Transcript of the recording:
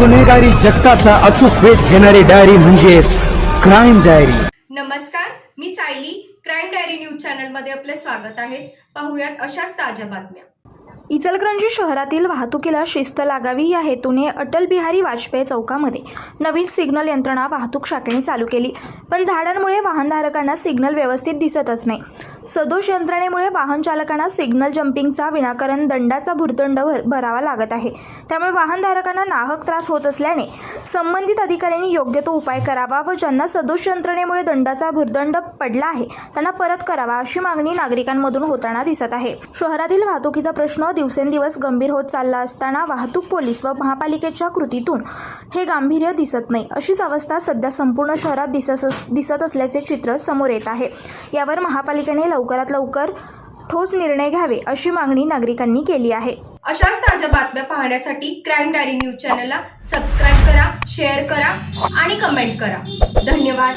गुन्हेगारी जगताचा अचूक वेध घेणारी डायरी म्हणजेच क्राईम डायरी नमस्कार मी सायली. क्राईम डायरी न्यूज चॅनलमध्ये आपले स्वागत आहे. पाहुयात अशाच ताज्या बातम्या. इचलकरंजी शहरातील वाहतुकीला शिस्त लागावी या हेतूने अटल बिहारी वाजपेयी चौकामध्ये नवीन सिग्नल यंत्रणा वाहतूक शाखेने चालू केली. पण झाडांमुळे वाहनधारकांना सिग्नल व्यवस्थित दिसतच नाही. सदोष यंत्रणेमुळे वाहन चालकांना सिग्नल जम्पिंगचा विनाकारण दंडाचा भुर्दंड भर भरावा लागत आहे. त्यामुळे वाहनधारकांना नाहक त्रास होत असल्याने संबंधित अधिकाऱ्यांनी योग्य तो उपाय करावा व ज्यांना सदोष यंत्रणेमुळे दंडाचा भुर्दंड पडला आहे त्यांना परत करावा अशी मागणी नागरिकांमधून होताना दिसत आहे. शहरातील वाहतुकीचा प्रश्न दिवसेंदिवस गंभीर होत चालला असताना वाहतूक पोलीस व महापालिकेच्या कृतीतून हे गांभीर्य दिसत नाही अशीच अवस्था सध्या संपूर्ण शहरात दिसत दिसत असल्याचे चित्र समोर येत आहे. यावर महापालिकेने लवकरात लवकर ठोस निर्णय घ्यावे अशी मागणी नागरिकांनी केली आहे. अशाच ताज्या बातम्या पाहण्यासाठी क्राईम डायरी न्यूज चॅनलला सबस्क्राईब करा शेअर करा आणि कमेंट करा. धन्यवाद.